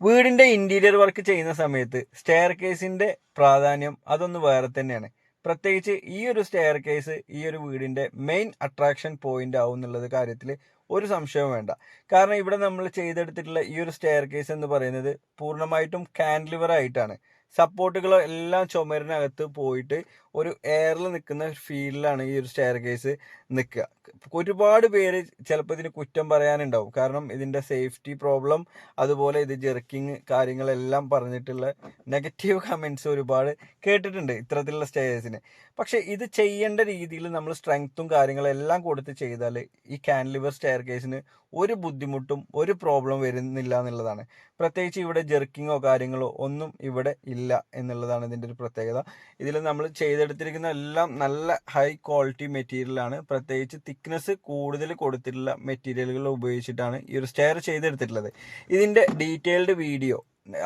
വീടിന്റെ interior work ചെയ്യുന്ന സമയത്ത് സ്റ്റെയർ കേസിന്റെ പ്രാധാന്യം അതൊന്ന് വേറെ തന്നെയാണ്. പ്രത്യേകിച്ച് ഈ ഒരു സ്റ്റെയർ കേസ് ഈ ഒരു വീടിന്റെ മെയിൻ അട്രാക്ഷൻ പോയിന്റ് ആവും എന്നുള്ളത് കാര്യത്തിൽ ഒരു സംശയവും വേണ്ട. കാരണം ഇവിടെ നമ്മൾ ചെയ്തെടുത്തിട്ടുള്ള ഈ ഒരു സ്റ്റെയർ കേസ് എന്ന് പറയുന്നത് പൂർണമായിട്ടും കാൻഡിലിവർ ആയിട്ടാണ്. സപ്പോർട്ടുകളോ എല്ലാം ചുമരിനകത്ത് പോയിട്ട് ഒരു എയറിൽ നിൽക്കുന്ന ഫീലിലാണ് ഈ ഒരു സ്റ്റെയർ കേസ് നിൽക്കുക ഒരുപാട് പേര് ചിലപ്പോൾ ഇതിന് കുറ്റം പറയാനുണ്ടാവും. കാരണം ഇതിന്റെ സേഫ്റ്റി പ്രോബ്ലം അതുപോലെ ഇത് ജെർക്കിങ് കാര്യങ്ങളെല്ലാം പറഞ്ഞിട്ടുള്ള നെഗറ്റീവ് കമൻസ് ഒരുപാട് കേട്ടിട്ടുണ്ട് ഇത്തരത്തിലുള്ള സ്റ്റേജസിന്. പക്ഷേ ഇത് ചെയ്യേണ്ട രീതിയിൽ നമ്മൾ സ്ട്രെങ്ത്തും കാര്യങ്ങളെല്ലാം കൊടുത്ത് ചെയ്താൽ ഈ കാൻലിവർ സ്റ്റെയർ കേസിന് ഒരു ബുദ്ധിമുട്ടും ഒരു പ്രോബ്ലം വരുന്നില്ല എന്നുള്ളതാണ്. പ്രത്യേകിച്ച് ഇവിടെ ജെർക്കിങ്ങോ കാര്യങ്ങളോ ഒന്നും ഇവിടെ ഇല്ല എന്നുള്ളതാണ് ഇതിന്റെ ഒരു പ്രത്യേകത. ഇതിൽ നമ്മൾ ചെയ്തെടുത്തിരിക്കുന്ന എല്ലാം നല്ല ഹൈ ക്വാളിറ്റി മെറ്റീരിയലാണ് പ്രത്യേകിച്ച് തിക്നെസ് കൂടുതൽ കൊടുത്തിട്ടുള്ള മെറ്റീരിയലുകൾ ഉപയോഗിച്ചിട്ടാണ് ഈ ഒരു സ്റ്റെയർ ചെയ്തെടുത്തിട്ടുള്ളത്. ഇതിന്റെ ഡീറ്റെയിൽഡ് വീഡിയോ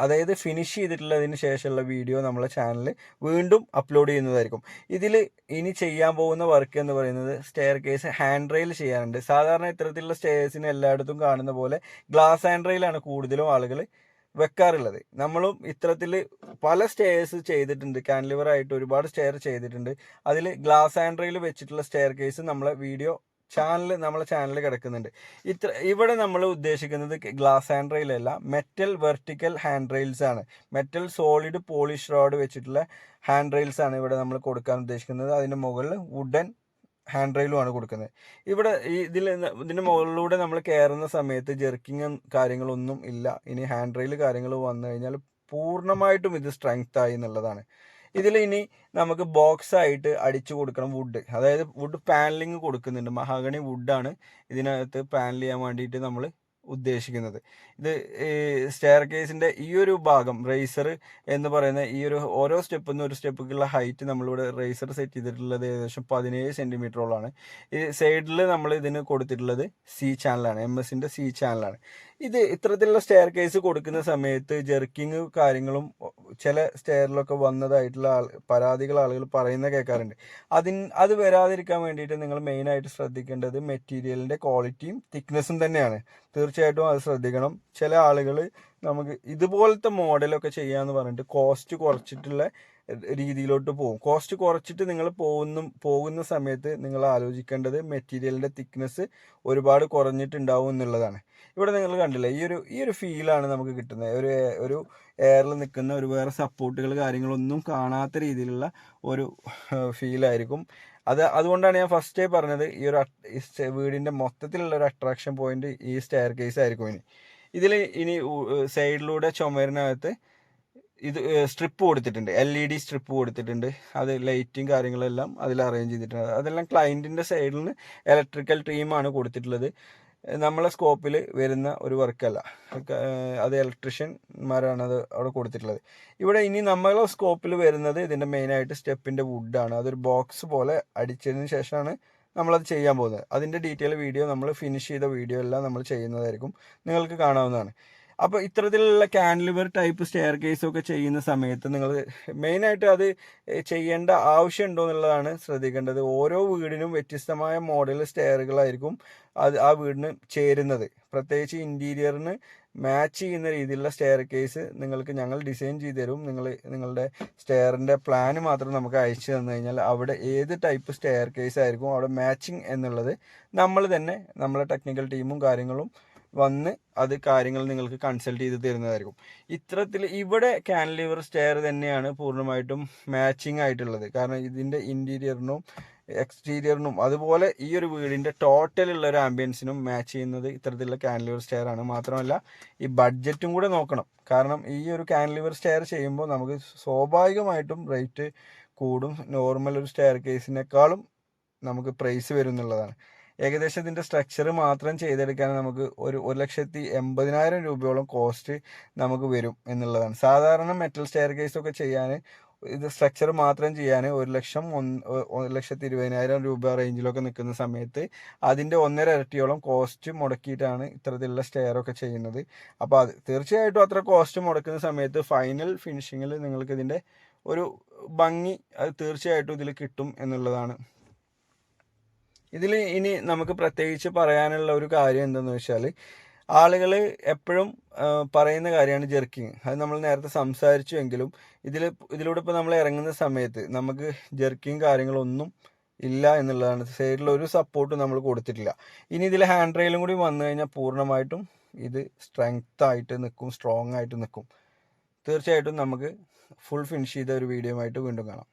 അതായത് ഫിനിഷ് ചെയ്തിട്ടുള്ളതിന് ശേഷമുള്ള വീഡിയോ നമ്മളെ ചാനൽ വീണ്ടും അപ്ലോഡ് ചെയ്യുന്നതായിരിക്കും. ഇതിൽ ഇനി ചെയ്യാൻ പോകുന്ന വർക്ക് എന്ന് പറയുന്നത് സ്റ്റെയർ കേസ് ഹാൻഡ് റെയിൽ ചെയ്യാനുണ്ട്. സാധാരണ ഇത്തരത്തിലുള്ള സ്റ്റെയർസിന് എല്ലായിടത്തും കാണുന്ന പോലെ ഗ്ലാസ് ഹാൻഡ് റെയിലാണ് കൂടുതലും ആളുകൾ വെക്കാറുള്ളത്. നമ്മളും ഇത്തരത്തിൽ പല സ്റ്റെയർസ് ചെയ്തിട്ടുണ്ട്. കാൻലിവർ ആയിട്ട് ഒരുപാട് സ്റ്റെയർ ചെയ്തിട്ടുണ്ട്. അതിൽ ഗ്ലാസ് ആൻഡ്രയിൽ വെച്ചിട്ടുള്ള സ്റ്റെയർ കേസ് നമ്മളെ വീഡിയോ ചാനൽ നമ്മളെ ചാനലിൽ കിടക്കുന്നുണ്ട്. ഇത്ര ഇവിടെ നമ്മൾ ഉദ്ദേശിക്കുന്നത് ഗ്ലാസ് ഹാൻഡ് റെയിലല്ല മെറ്റൽ വെർട്ടിക്കൽ ഹാൻഡ് റെയിൽസ് ആണ്. മെറ്റൽ സോളിഡ് പോളിഷ് റോഡ് വെച്ചിട്ടുള്ള ഹാൻഡ് റെയിൽസ് ആണ് ഇവിടെ നമ്മൾ കൊടുക്കാൻ ഉദ്ദേശിക്കുന്നത്. അതിന്റെ മുകളിൽ വുഡൻ ഹാൻഡ് റെയിലുമാണ് കൊടുക്കുന്നത്. ഇവിടെ ഈ ഇതിൽ ഇതിന്റെ മുകളിലൂടെ നമ്മൾ കയറുന്ന സമയത്ത് ജെർക്കിങ് കാര്യങ്ങളൊന്നും ഇല്ല. ഇനി ഹാൻഡ് റെയിൽ കാര്യങ്ങൾ വന്നു കഴിഞ്ഞാൽ പൂർണമായിട്ടും ഇത് സ്ട്രെങ്ത് ആയി എന്നുള്ളതാണ്. ഇതിൽ ഇനി നമുക്ക് ബോക്സ് ആയിട്ട് അടിച്ചു കൊടുക്കണം വുഡ് അതായത് വുഡ് പാനലിങ് കൊടുക്കുന്നുണ്ട്. മഹാഗണി വുഡാണ് ഇതിനകത്ത് പാനൽ ചെയ്യാൻ വേണ്ടിയിട്ട് നമ്മൾ ഉദ്ദേശിക്കുന്നത്. ഇത് സ്റ്റെയർ കേസിന്റെ ഈ ഒരു ഭാഗം റേസർ എന്ന് പറയുന്ന ഈ ഒരു ഓരോ സ്റ്റെപ്പിൽ നിന്ന് ഒരു സ്റ്റെപ്പിലുള്ള ഹൈറ്റ് നമ്മളിവിടെ റേസർ സെറ്റ് ചെയ്തിട്ടുള്ളത് ഏകദേശം പതിനേഴ് സെന്റിമീറ്ററോളാണ് ഈ സൈഡിൽ നമ്മൾ ഇതിന് കൊടുത്തിട്ടുള്ളത് സി ചാനലാണ് എം എസിന്റെ സി ചാനലാണ് ഇത് ഇത്തരത്തിലുള്ള സ്റ്റെയർ കേസ് കൊടുക്കുന്ന സമയത്ത് ജെർക്കിങ് കാര്യങ്ങളും ചില സ്റ്റെയറിലൊക്കെ വന്നതായിട്ടുള്ള ആൾ പരാതികൾ ആളുകൾ പറയുന്ന കേൾക്കാറുണ്ട് അതിന് അത് വരാതിരിക്കാൻ വേണ്ടിയിട്ട് നിങ്ങൾ മെയിനായിട്ട് ശ്രദ്ധിക്കേണ്ടത് മെറ്റീരിയലിന്റെ ക്വാളിറ്റിയും തിക്നെസ്സും തന്നെയാണ്. തീർച്ചയായിട്ടും അത് ശ്രദ്ധിക്കണം. ചില ആളുകൾ നമുക്ക് ഇതുപോലത്തെ മോഡലൊക്കെ ചെയ്യാന്ന് പറഞ്ഞിട്ട് കോസ്റ്റ് കുറച്ചിട്ടുള്ള രീതിയിലോട്ട് പോകും. കോസ്റ്റ് കുറച്ചിട്ട് നിങ്ങൾ പോകുന്ന പോകുന്ന സമയത്ത് നിങ്ങൾ ആലോചിക്കേണ്ടത് മെറ്റീരിയലിന്റെ തിക്നെസ് ഒരുപാട് കുറഞ്ഞിട്ടുണ്ടാവും എന്നുള്ളതാണ്. ഇവിടെ നിങ്ങൾ കണ്ടില്ലേ ഈ ഒരു ഈ ഒരു ഫീലാണ് നമുക്ക് കിട്ടുന്നത്. ഒരു ഒരു എയറിൽ നിൽക്കുന്ന ഒരു വേറെ സപ്പോർട്ടുകൾ കാര്യങ്ങളൊന്നും കാണാത്ത രീതിയിലുള്ള ഒരു ഫീലായിരിക്കും അത് അതുകൊണ്ടാണ് ഞാൻ ഫസ്റ്റേ പറഞ്ഞത് ഈ ഒരു വീടിന്റെ മൊത്തത്തിലുള്ള ഒരു അട്രാക്ഷൻ പോയിന്റ് ഈ സ്റ്റെയർ കേസ് ആയിരിക്കും ഇനി. ഇതിൽ ഇനി സൈഡിലൂടെ ചുമരിനകത്ത് ഇത് സ്ട്രിപ്പ് കൊടുത്തിട്ടുണ്ട്. എൽ ഇ ഡി സ്ട്രിപ്പ് കൊടുത്തിട്ടുണ്ട്. അത് ലൈറ്റും കാര്യങ്ങളെല്ലാം അതിൽ അറേഞ്ച് ചെയ്തിട്ടുണ്ട്. അതെല്ലാം ക്ലയന്റിന്റെ സൈഡിൽ നിന്ന് ഇലക്ട്രിക്കൽ ടീമാണ് കൊടുത്തിട്ടുള്ളത്. നമ്മളെ സ്കോപ്പിൽ വരുന്ന ഒരു വർക്കല്ല അത് ഇലക്ട്രീഷ്യന്മാരാണ് അത് അവിടെ കൊടുത്തിട്ടുള്ളത്. ഇവിടെ ഇനി നമ്മളെ സ്കോപ്പിൽ വരുന്നത് ഇതിന്റെ മെയിനായിട്ട് സ്റ്റെപ്പിന്റെ വുഡാണ് അതൊരു ബോക്സ് പോലെ അടിച്ചതിന് ശേഷമാണ് നമ്മളത് ചെയ്യാൻ പോകുന്നത്. അതിന്റെ ഡീറ്റെയിൽ വീഡിയോ നമ്മൾ ഫിനിഷ് ചെയ്ത വീഡിയോ എല്ലാം നമ്മൾ ചെയ്യുന്നതായിരിക്കും. നിങ്ങൾക്ക് കാണാവുന്നതാണ്. അപ്പോൾ ഇത്തരത്തിലുള്ള കാൻലിവർ ടൈപ്പ് സ്റ്റെയർ ഒക്കെ ചെയ്യുന്ന സമയത്ത് നിങ്ങൾ മെയിനായിട്ട് അത് ചെയ്യേണ്ട ആവശ്യമുണ്ടോ എന്നുള്ളതാണ് ശ്രദ്ധിക്കേണ്ടത്. ഓരോ വീടിനും വ്യത്യസ്തമായ മോഡൽ സ്റ്റെയറുകളായിരിക്കും അത് ആ വീടിന് ചേരുന്നത്. പ്രത്യേകിച്ച് ഇന്റീരിയറിന് മാച്ച് ചെയ്യുന്ന രീതിയിലുള്ള സ്റ്റെയർ കേസ് നിങ്ങൾക്ക് ഞങ്ങൾ ഡിസൈൻ ചെയ്ത് തരും. നിങ്ങൾ നിങ്ങളുടെ സ്റ്റെയറിന്റെ പ്ലാൻ മാത്രം നമുക്ക് അയച്ചു തന്നു കഴിഞ്ഞാൽ അവിടെ ഏത് ടൈപ്പ് സ്റ്റെയർ കേസ് ആയിരിക്കും അവിടെ മാച്ചിങ് എന്നുള്ളത് നമ്മൾ തന്നെ നമ്മളെ ടെക്നിക്കൽ ടീമും കാര്യങ്ങളും വന്ന് അത് കാര്യങ്ങൾ നിങ്ങൾക്ക് കൺസൾട്ട് ചെയ്ത് തരുന്നതായിരിക്കും. ഇത്തരത്തിൽ ഇവിടെ കാൻലിവർ സ്റ്റെയർ തന്നെയാണ് പൂർണമായിട്ടും മാച്ചിങ് ആയിട്ടുള്ളത്. കാരണം ഇതിന്റെ ഇന്റീരിയറിനും എക്സ്റ്റീരിയറിനും അതുപോലെ ഈ ഒരു വീടിന്റെ ടോട്ടലുള്ള ഒരു ആംബിയൻസിനും മാച്ച് ചെയ്യുന്നത് ഇത്തരത്തിലുള്ള കാൻലിവർ സ്റ്റെയർ ആണ്. മാത്രമല്ല ഈ ബഡ്ജറ്റും കൂടെ നോക്കണം. കാരണം ഈ ഒരു കാൻലിവർ സ്റ്റെയർ ചെയ്യുമ്പോൾ നമുക്ക് സ്വാഭാവികമായിട്ടും റേറ്റ് കൂടും. നോർമൽ ഒരു സ്റ്റെയർ കേസിനേക്കാളും നമുക്ക് പ്രൈസ് വരും എന്നുള്ളതാണ്. ഏകദേശം ഇതിന്റെ സ്ട്രക്ചർ മാത്രം ചെയ്തെടുക്കാൻ നമുക്ക് ഒരു ഒരു ലക്ഷത്തി എൺപതിനായിരം രൂപയോളം കോസ്റ്റ് നമുക്ക് വരും എന്നുള്ളതാണ്. സാധാരണ മെറ്റൽ സ്റ്റെയർ കേസൊക്കെ ചെയ്യാൻ ഇത് സ്ട്രക്ചർ മാത്രം ചെയ്യാൻ ഒരു ലക്ഷം ഒരു ലക്ഷത്തി ഇരുപതിനായിരം രൂപ റേഞ്ചിലൊക്കെ നിൽക്കുന്ന സമയത്ത് അതിന്റെ ഒന്നര ഇരട്ടിയോളം കോസ്റ്റ് മുടക്കിയിട്ടാണ് ഇത്തരത്തിലുള്ള സ്റ്റെയറൊക്കെ ചെയ്യുന്നത്. അപ്പോൾ അത് തീർച്ചയായിട്ടും അത്ര കോസ്റ്റ് മുടക്കുന്ന സമയത്ത് ഫൈനൽ ഫിനിഷിങ്ങിൽ നിങ്ങൾക്ക് ഇതിന്റെ ഒരു ഭംഗി അത് തീർച്ചയായിട്ടും ഇതിൽ കിട്ടും എന്നുള്ളതാണ്. ഇതിൽ ഇനി നമുക്ക് പ്രത്യേകിച്ച് പറയാനുള്ള ഒരു കാര്യം എന്തെന്ന് വെച്ചാൽ ആളുകൾ എപ്പോഴും പറയുന്ന കാര്യമാണ് ജെർക്കിങ്. അത് നമ്മൾ നേരത്തെ സംസാരിച്ചുവെങ്കിലും ഇതിൽ ഇതിലൂടെ ഇപ്പോൾ നമ്മൾ ഇറങ്ങുന്ന സമയത്ത് നമുക്ക് ജെർക്കിങ് കാര്യങ്ങളൊന്നും ഇല്ല എന്നുള്ളതാണ്. സൈഡിലൊരു സപ്പോർട്ടും നമ്മൾ കൊടുത്തിട്ടില്ല. ഇനി ഇതിൽ ഹാൻഡ് റെയിലും കൂടി വന്നു കഴിഞ്ഞാൽ പൂർണമായിട്ടും ഇത് സ്ട്രെങ്ത് ആയിട്ട് നിൽക്കും സ്ട്രോങ് ആയിട്ട് നിൽക്കും. തീർച്ചയായിട്ടും നമുക്ക് ഫുൾ ഫിനിഷ് ചെയ്ത ഒരു വീഡിയോ ആയിട്ട് വീണ്ടും കാണാം.